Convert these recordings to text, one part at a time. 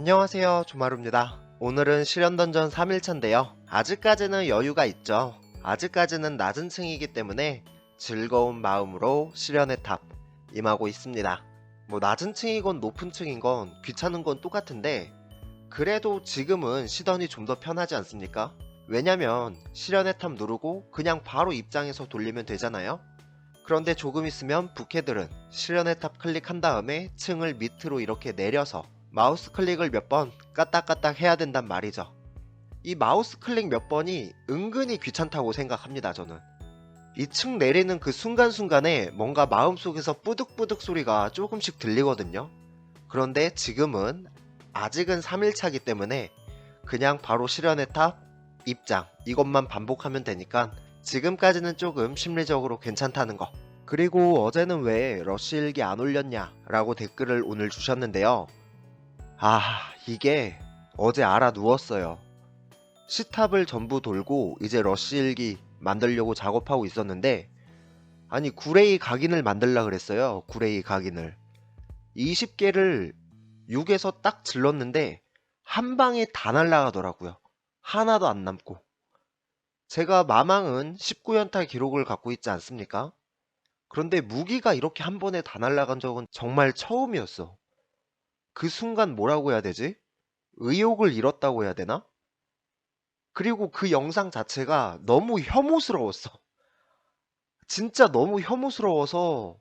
안녕하세요 조마루입니다. 오늘은 실현던전 3일차인데요. 아직까지는 여유가 있죠. 아직까지는 낮은 층이기 때문에 즐거운 마음으로 실현의 탑 임하고 있습니다. 뭐 낮은 층이건 높은 층인 건 귀찮은 건 똑같은데 그래도 지금은 시던이 좀 더 편하지 않습니까? 왜냐면 실현의 탑 누르고 그냥 바로 입장에서 돌리면 되잖아요. 그런데 조금 있으면 부캐들은 실현의 탑 클릭한 다음에 층을 밑으로 이렇게 내려서 마우스 클릭을 몇 번 까딱까딱 해야 된단 말이죠. 이 마우스 클릭 몇 번이 은근히 귀찮다고 생각합니다, 저는. 이층 내리는 그 순간순간에 뭔가 마음속에서 뿌득뿌득 소리가 조금씩 들리거든요. 그런데 지금은 아직은 3일차기 때문에 그냥 바로 실현의 탑, 입장, 이것만 반복하면 되니까 지금까지는 조금 심리적으로 괜찮다는 거. 그리고 어제는 왜 러쉬 일기 안 올렸냐? 라고 댓글을 오늘 주셨는데요. 아, 이게 어제 알아 누웠어요. 시탑을 전부 돌고 이제 러쉬 일기 만들려고 작업하고 있었는데, 아니, 구레이 각인을 만들라 그랬어요. 구레이 각인을. 20개를 6에서 딱 질렀는데, 한 방에 다 날라가더라고요. 하나도 안 남고. 제가 마망은 19연타 기록을 갖고 있지 않습니까? 그런데 무기가 이렇게 한 번에 다 날라간 적은 정말 처음이었어. 그 순간 뭐라고 해야 되지? 의욕을 잃었다고 해야 되나? 그리고 그 영상 자체가 너무 혐오스러웠어. 진짜 너무 혐오스러워서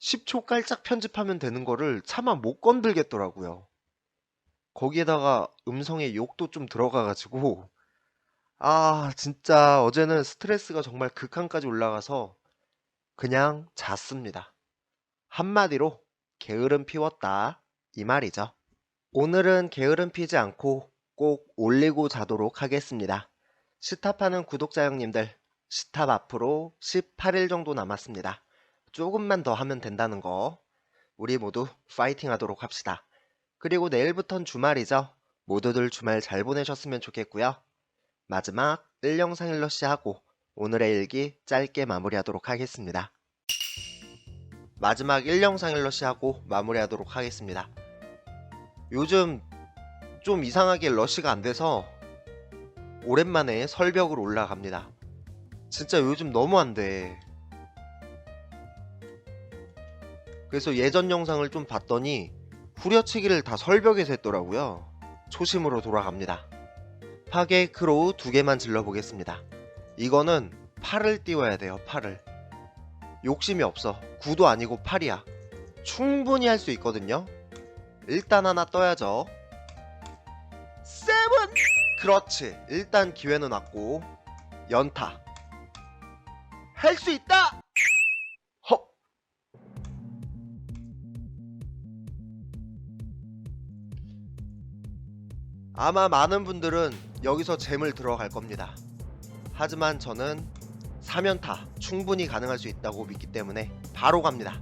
10초 깔짝 편집하면 되는 거를 차마 못 건들겠더라고요. 거기에다가 음성에 욕도 좀 들어가가지고, 아, 진짜 어제는 스트레스가 정말 극한까지 올라가서 그냥 잤습니다. 한마디로 게으름 피웠다. 이 말이죠. 오늘은 게으름 피지 않고 꼭 올리고 자도록 하겠습니다. 시탑하는 구독자 형님들, 시탑 앞으로 18일 정도 남았습니다. 조금만 더 하면 된다는 거. 우리 모두 파이팅 하도록 합시다. 그리고 내일부턴 주말이죠. 모두들 주말 잘 보내셨으면 좋겠고요. 마지막 1영상 일러시 하고 오늘의 일기 짧게 마무리하도록 하겠습니다. 마지막 1영상 일러시 하고 마무리하도록 하겠습니다. 요즘 좀 이상하게 러시가 안 돼서 오랜만에 설벽으로 올라갑니다. 진짜 요즘 너무 안 돼. 그래서 예전 영상을 좀 봤더니 후려치기를 다 설벽에서 했더라고요. 초심으로 돌아갑니다. 파괴 크로우 두 개만 질러보겠습니다. 이거는 팔을 띄워야 돼요, 팔을. 욕심이 없어. 9도 아니고 8이야. 충분히 할 수 있거든요. 일단 하나 떠야죠. 세븐! 그렇지. 일단 기회는 왔고. 연타. 할 수 있다! 헉! 아마 많은 분들은 여기서 잼을 들어갈 겁니다. 하지만 저는 3연타 충분히 가능할 수 있다고 믿기 때문에 바로 갑니다.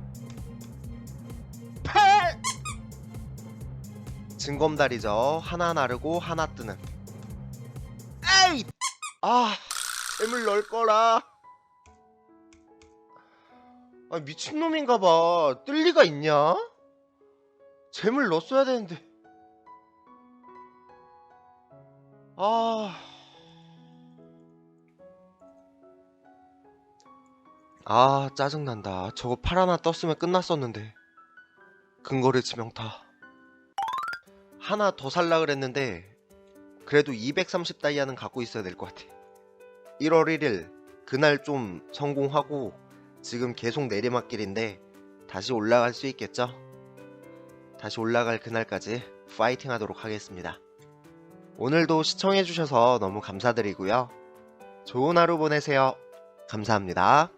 증검다리죠. 하나 나르고 하나 뜨는. 에이! 아, 잼을 넣을 거라. 아, 미친놈인가 봐. 뜰 리가 있냐? 잼을 넣었어야 되는데. 아. 아, 짜증난다. 저거 팔 하나 떴으면 끝났었는데. 근거리 치명타. 하나 더 살라 그랬는데, 그래도 230 다이아는 갖고 있어야 될 것 같아. 1월 1일, 그날 좀 성공하고, 지금 계속 내리막길인데, 다시 올라갈 수 있겠죠? 다시 올라갈 그날까지 파이팅 하도록 하겠습니다. 오늘도 시청해주셔서 너무 감사드리고요. 좋은 하루 보내세요. 감사합니다.